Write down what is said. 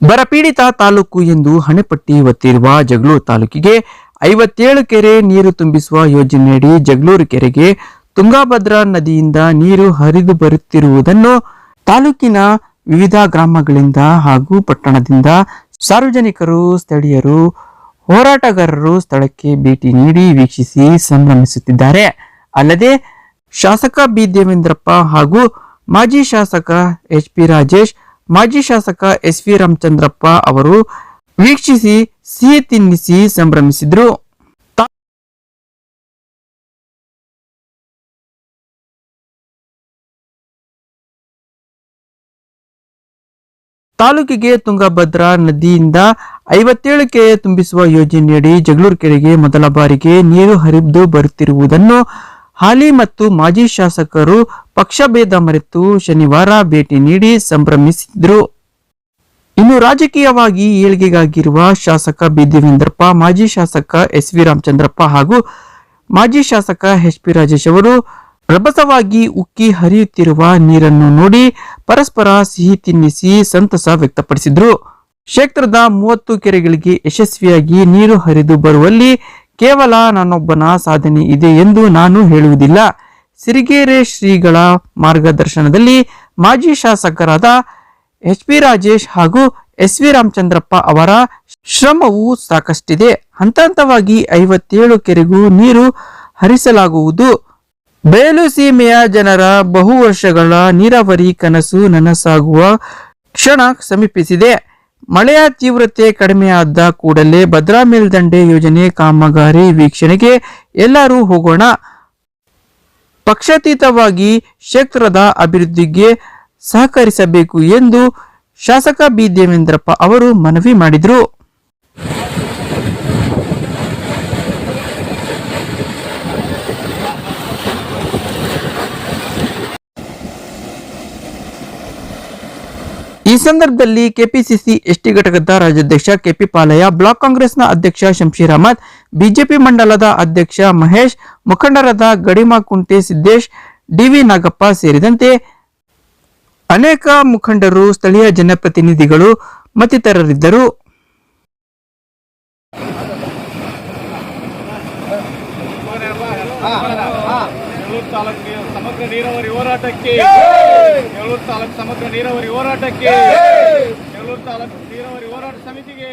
ಬರಪೀಡಿತ ತಾಲೂಕು ಎಂದು ಹಣೆಪಟ್ಟಿ ಒತ್ತಿರುವ ಜಗಳೂರು ತಾಲೂಕಿಗೆ ಐವತ್ತೇಳು ಕೆರೆ ನೀರು ತುಂಬಿಸುವ ಯೋಜನೆಯಡಿ ಜಗಳೂರು ಕೆರೆಗೆ ತುಂಗಾಭದ್ರಾ ನದಿಯಿಂದ ನೀರು ಹರಿದು ಬರುತ್ತಿರುವುದನ್ನು ತಾಲೂಕಿನ ವಿವಿಧ ಗ್ರಾಮಗಳಿಂದ ಹಾಗೂ ಪಟ್ಟಣದಿಂದ ಸಾರ್ವಜನಿಕರು, ಸ್ಥಳೀಯರು, ಹೋರಾಟಗಾರರು ಸ್ಥಳಕ್ಕೆ ಭೇಟಿ ನೀಡಿ ವೀಕ್ಷಿಸಿ ಸಂಭ್ರಮಿಸುತ್ತಿದ್ದಾರೆ. ಅಲ್ಲದೆ ಶಾಸಕ ಬಿ ದೇವೇಂದ್ರಪ್ಪ ಹಾಗೂ ಮಾಜಿ ಶಾಸಕ ಎಚ್ ಪಿ ರಾಜೇಶ್ ಮಾಜಿ ಶಾಸಕ ಎಸ್ ವಿ ರಾಮಚಂದ್ರಪ್ಪ ಅವರು ವೀಕ್ಷಿಸಿ ಸಿಹಿ ತಿನ್ನಿಸಿ ಸಂಭ್ರಮಿಸಿದ್ರು. ತಾಲೂಕಿಗೆ ತುಂಗಭದ್ರಾ ನದಿಯಿಂದ ಐವತ್ತೇಳು ಕೆರೆ ತುಂಬಿಸುವ ಯೋಜನೆಯಡಿ ಜಗಳೂರು ಕೆರೆಗೆ ಮೊದಲ ಬಾರಿಗೆ ನೀರು ಹರಿದು ಬರುತ್ತಿರುವುದನ್ನು ಹಾಲಿ ಮತ್ತು ಮಾಜಿ ಶಾಸಕರು ಪಕ್ಷಭೇದ ಮರೆತು ಶನಿವಾರ ಭೇಟಿ ನೀಡಿ ಸಂಭ್ರಮಿಸಿದ್ರು. ಇನ್ನು ರಾಜಕೀಯವಾಗಿ ಏಳಿಗೆಗಾಗಿರುವ ಶಾಸಕ ಬಿ. ದೇವೇಂದ್ರಪ್ಪ, ಮಾಜಿ ಶಾಸಕ ಎಸ್. ವಿ. ರಾಮಚಂದ್ರಪ್ಪ ಹಾಗೂ ಮಾಜಿ ಶಾಸಕ ಎಚ್. ಪಿ. ರಾಜೇಶ್ ಅವರು ರಭಸವಾಗಿ ಉಕ್ಕಿ ಹರಿಯುತ್ತಿರುವ ನೀರನ್ನು ನೋಡಿ ಪರಸ್ಪರ ಸಿಹಿ ತಿನ್ನಿಸಿ ಸಂತಸ ವ್ಯಕ್ತಪಡಿಸಿದ್ರು. ಕ್ಷೇತ್ರದ ಮೂವತ್ತು ಕೆರೆಗಳಿಗೆ ಯಶಸ್ವಿಯಾಗಿ ನೀರು ಹರಿದು ಬರುವಲ್ಲಿ ಕೇವಲ ನನ್ನೊಬ್ಬನ ಸಾಧನೆ ಇದೆ ಎಂದು ನಾನು ಹೇಳುವುದಿಲ್ಲ. ಸಿರಿಗೆರೆ ಶ್ರೀಗಳ ಮಾರ್ಗದರ್ಶನದಲ್ಲಿ ಮಾಜಿ ಶಾಸಕರಾದ ಎಚ್ ಪಿ ರಾಜೇಶ್ ಹಾಗೂ ಎಸ್ ವಿ ರಾಮಚಂದ್ರಪ್ಪ ಅವರ ಶ್ರಮವು ಸಾಕಷ್ಟಿದೆ. ಹಂತ ಹಂತವಾಗಿ ಐವತ್ತೇಳು ಕೆರೆಗೂ ನೀರು ಹರಿಸಲಾಗುವುದು. ಬಯಲು ಸೀಮೆಯ ಜನರ ಬಹು ವರ್ಷಗಳ ನೀರಾವರಿ ಕನಸು ನನಸಾಗುವ ಕ್ಷಣ ಸಮೀಪಿಸಿದೆ. ಮಳೆಯ ತೀವ್ರತೆ ಕಡಿಮೆಯಾದ ಕೂಡಲೇ ಭದ್ರಾ ಮೇಲ್ದಂಡೆ ಯೋಜನೆ ಕಾಮಗಾರಿ ವೀಕ್ಷಣೆಗೆ ಎಲ್ಲರೂ ಹೋಗೋಣ. ಪಕ್ಷಾತೀತವಾಗಿ ಕ್ಷೇತ್ರದ ಅಭಿವೃದ್ಧಿಗೆ ಸಹಕರಿಸಬೇಕು ಎಂದು ಶಾಸಕ ಬಿ ದೇವೇಂದ್ರಪ್ಪ ಅವರು ಮನವಿ ಮಾಡಿದರು. ಸಂದರ್ಭದಲ್ಲಿ ಕೆಪಿಸಿಸಿ ಎಸ್ಟಿ ಘಟಕದ ರಾಜ್ಯಾಧ್ಯಕ್ಷ ಕೆಪಿ ಪಾಲಯ್ಯ, ಬ್ಲಾಕ್ ಕಾಂಗ್ರೆಸ್ನ ಅಧ್ಯಕ್ಷ ಶಂಶೀರ್ ಅಹಮದ್, ಬಿಜೆಪಿ ಮಂಡಲದ ಅಧ್ಯಕ್ಷ ಮಹೇಶ್, ಮುಖಂಡರಾದ ಗಡಿಮಾ ಕುಂಟೆ ಸಿದ್ದೇಶ್, ಡಿವಿ ನಾಗಪ್ಪ ಸೇರಿದಂತೆ ಅನೇಕ ಮುಖಂಡರು, ಸ್ಥಳೀಯ ಜನಪ್ರತಿನಿಧಿಗಳು ಮತ್ತಿತರರಿದ್ದರು. ಬೆಂಗಳೂರು ತಾಲೂಕಿಗೆ ಸಮಗ್ರ ನೀರಾವರಿ ಹೋರಾಟಕ್ಕೆ. ಬೆಂಗಳೂರು ತಾಲೂಕು ಸಮಗ್ರ ನೀರಾವರಿ ಹೋರಾಟಕ್ಕೆ. ಬೆಂಗಳೂರು ತಾಲೂಕು ನೀರಾವರಿ ಹೋರಾಟ ಸಮಿತಿಗೆ.